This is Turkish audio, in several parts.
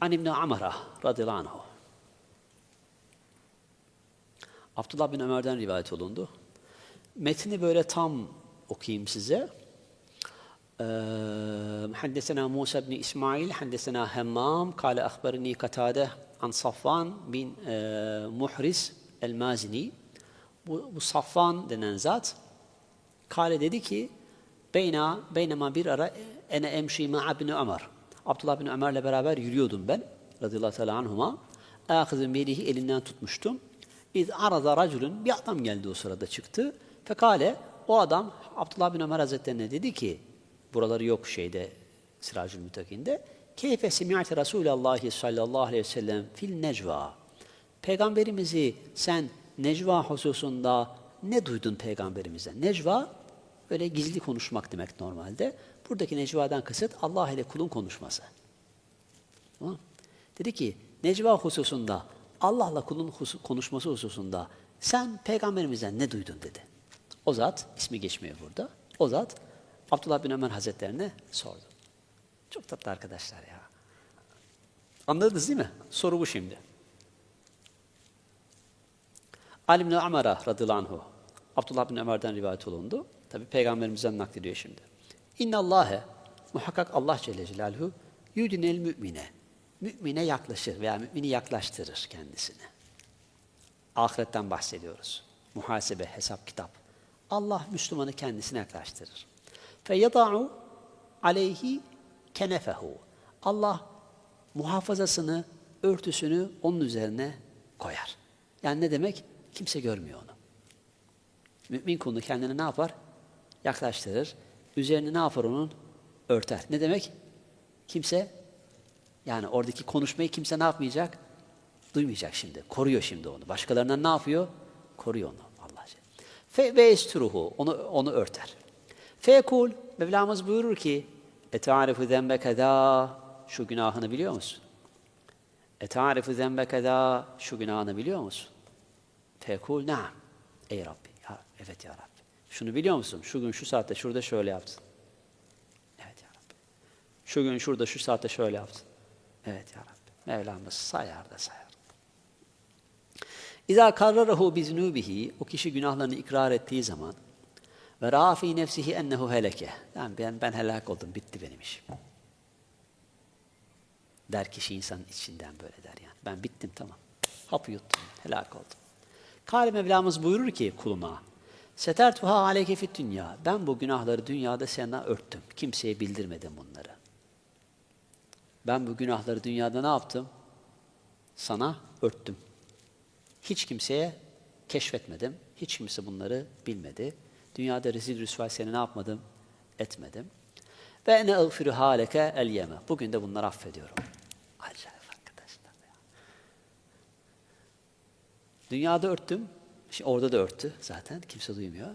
An İbni Amara radıyallahu anh. Abdullah bin Ömer'den rivayet olundu. Metni böyle tam okuyayım size. حدثنا موسى بن إسماعيل حدثنا همام قال أخبرني قتادة عن صفوان bin Muhris el-Mazini bu, bu Safvan denen zat Kale dedi ki Beyna, beynema bir ara ene emşi ma'a bin Ömer. Abdullah bin Ömer'le beraber yürüyordum ben. Radıyallahu teala anhuma. Âhızın biyedihi elinden tutmuştum. İz arada raculun bir adam geldi o sırada çıktı. Fekale o adam Abdullah bin Ömer Hazretlerine dedi ki buraları yok şeyde Siracül Mütakin'de. Keyfe semi'ate Resulallah sallallahu aleyhi ve sellem fil necva. Peygamberimizi sen necva hususunda ne duydun peygamberimizden? Necva böyle gizli konuşmak demek normalde. Buradaki necvadan kasıt Allah ile kulun konuşması. Tamam. Dedi ki necva hususunda Allah'la kulun hus- konuşması hususunda sen peygamberimizden ne duydun dedi. O zat ismi geçmiyor burada. O zat Abdullah bin Ömer Hazretlerine sordu. Çok tatlı arkadaşlar ya. Anladınız değil mi? Soru bu şimdi. Ali bin Ömer'e radıyallahu anhu. Abdullah bin Ömer'den rivayet olundu. Tabi peygamberimizden naklediyor şimdi. İnna Allahe muhakkak Allah Celle Celaluhu yudinel mümine. Mümine yaklaşır veya mümini yaklaştırır kendisine. Ahiretten bahsediyoruz. Muhasebe, hesap, kitap. Allah Müslümanı kendisine yaklaştırır. Fe yada'u aleyhi kenefehu. Allah muhafazasını, örtüsünü onun üzerine koyar. Yani ne demek? Kimse görmüyor onu. Mümin kulunu kendine ne yapar? Yaklaştırır. Üzerini ne yapar onun? Örter. Ne demek? Kimse, yani oradaki konuşmayı kimse ne yapmayacak? Duymayacak şimdi. Koruyor şimdi onu. Başkalarından ne yapıyor? Koruyor onu. Allah. Fe ve esturuhu. Onu, onu örter. Fekul. Mevlamız buyurur ki Etarifu zembe kada şu günahını biliyor musun? Etarifu zembe kada şu günahını biliyor musun? Fekul naam. Ey Rabbi. Evet ya Rabbi. Şunu biliyor musun? Şu gün şu saatte şurada şöyle yaptın. Evet ya Rabbi. Şu gün şurada şu saatte şöyle yaptın. Evet ya Rabbi. Mevlamız sayar da sayar. İza karrarahu biznubihi o kişi günahlarını ikrar ettiği zaman ve rafi nefsihi ennehu heleke. Yani ben ben helak oldum, bitti benim işim. Der kişi insanın içinden böyle der yani. Ben bittim tamam. Hapı yuttum, helak oldum. Kâle Mevlamız buyurur ki kuluma, Setertuha aleyke fit dünya. Ben bu günahları dünyada sana örttüm. Kimseye bildirmedim bunları. Ben bu günahları dünyada ne yaptım? Sana örttüm. Hiç kimseye keşfetmedim. Hiç kimse bunları bilmedi. Dünyada rezil rüsva seni ne yapmadım? Etmedim. Ve ene ıgfiru haleke el yeme. Bugün de bunları affediyorum. Acayip arkadaşlar ya. Dünyada örttüm. Şimdi orada da örttü zaten. Kimse duymuyor.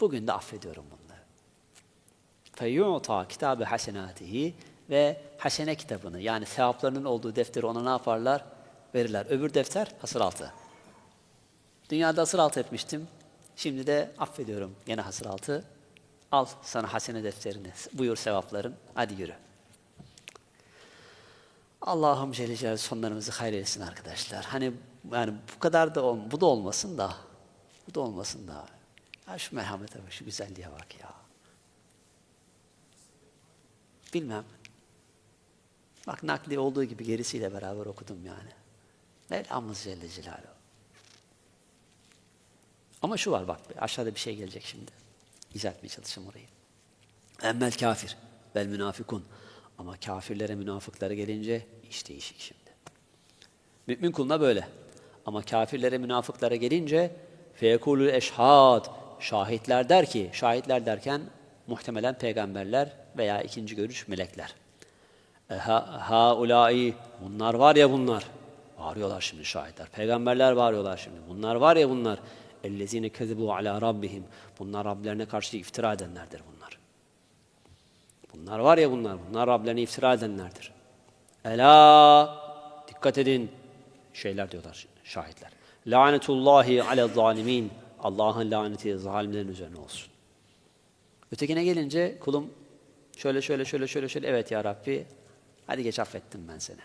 Bugün de affediyorum bunları. Feyyu'ta kitabı hasenatihi ve hasene kitabını yani sevaplarının olduğu defteri ona ne yaparlar? Verirler. Öbür defter hasıraltı. Dünyada hasıraltı etmiştim. Şimdi de affediyorum gene hasıraltı. Al sana hasene defterini. Buyur sevapların. Hadi yürü. Allah'ım Celle Celaluhu sonlarımızı hayır etsin arkadaşlar. Hani yani bu kadar da ol, bu da olmasın da bu da olmasın da. Ya şu merhamete bak, şu güzelliğe bak ya. Bilmem. Bak nakli olduğu gibi gerisiyle beraber okudum yani. Mevlamız Celle Celaluhu. Ama şu var bak aşağıda bir şey gelecek şimdi. İzah çalışacağım orayı. Emmel kafir vel münafikun. Ama kafirlere münafıklara gelince iş değişik şimdi. Mümin kuluna böyle. Ama kafirlere münafıklara gelince feyekulul eşhad. Şahitler der ki, şahitler derken muhtemelen peygamberler veya ikinci görüş melekler. E, ha, haulai, bunlar var ya bunlar. Bağırıyorlar şimdi şahitler. Peygamberler bağırıyorlar şimdi. Bunlar var ya bunlar. Ellezine kezibu ala rabbihim. Bunlar Rablerine karşı iftira edenlerdir bunlar. Bunlar var ya bunlar. Bunlar Rablerine iftira edenlerdir. Ela dikkat edin. Şeyler diyorlar şahitler. Lanetullahi ala zalimin. Allah'ın laneti zalimlerin üzerine olsun. Ötekine gelince kulum şöyle şöyle şöyle şöyle şöyle evet ya Rabbi Hadi geç affettim ben seni.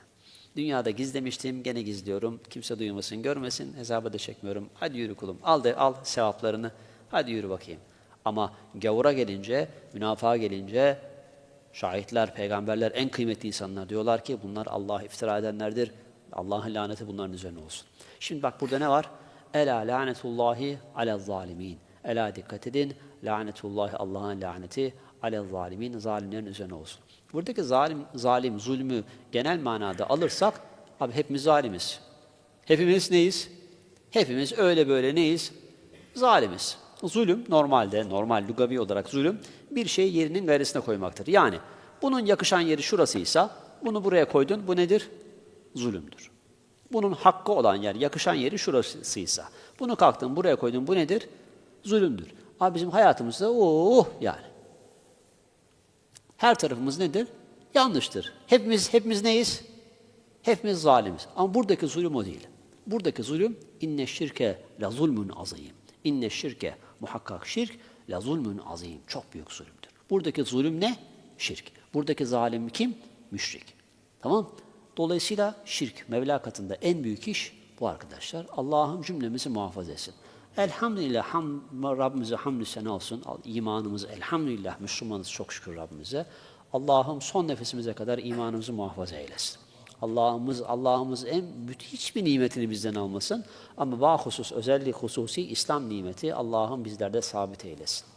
Dünyada gizlemiştim, gene gizliyorum. Kimse duymasın, görmesin, hesaba da çekmiyorum. Hadi yürü kulum, al de al sevaplarını. Hadi yürü bakayım. Ama gavura gelince, münafığa gelince, şahitler, peygamberler, en kıymetli insanlar diyorlar ki bunlar Allah'a iftira edenlerdir. Allah'ın laneti bunların üzerine olsun. Şimdi bak burada ne var? Ela lanetullahi ala zalimin. Ela dikkat edin. Lanetullahi Allah'ın laneti ala zalimin. Zalimlerin üzerine olsun. Buradaki zalim, zalim, zulmü genel manada alırsak, abi hepimiz zalimiz. Hepimiz neyiz? Hepimiz öyle böyle neyiz? Zalimiz. Zulüm normalde, normal lugavi olarak zulüm bir şeyi yerinin gayresine koymaktır. Yani bunun yakışan yeri şurasıysa bunu buraya koydun bu nedir? Zulümdür. Bunun hakkı olan yer, yakışan yeri şurasıysa bunu kalktın buraya koydun bu nedir? Zulümdür. Abi bizim hayatımızda oh yani. Her tarafımız nedir? Yanlıştır. Hepimiz hepimiz neyiz? Hepimiz zalimiz. Ama buradaki zulüm o değil. Buradaki zulüm inne şirke la zulmün azim. İnne şirke muhakkak şirk la zulmün azim. Çok büyük zulümdür. Buradaki zulüm ne? Şirk. Buradaki zalim kim? Müşrik. Tamam? Dolayısıyla şirk Mevla katında en büyük iş bu arkadaşlar. Allah'ım cümlemizi muhafaza etsin. Elhamdülillah ham, Rabbimize hamdü sena olsun. İmanımız elhamdülillah Müslümanız çok şükür Rabbimize. Allah'ım son nefesimize kadar imanımızı muhafaza eylesin. Allah'ımız Allah'ımız en bütün hiçbir nimetini bizden almasın ama bahusus özellik hususi İslam nimeti Allah'ım bizlerde sabit eylesin.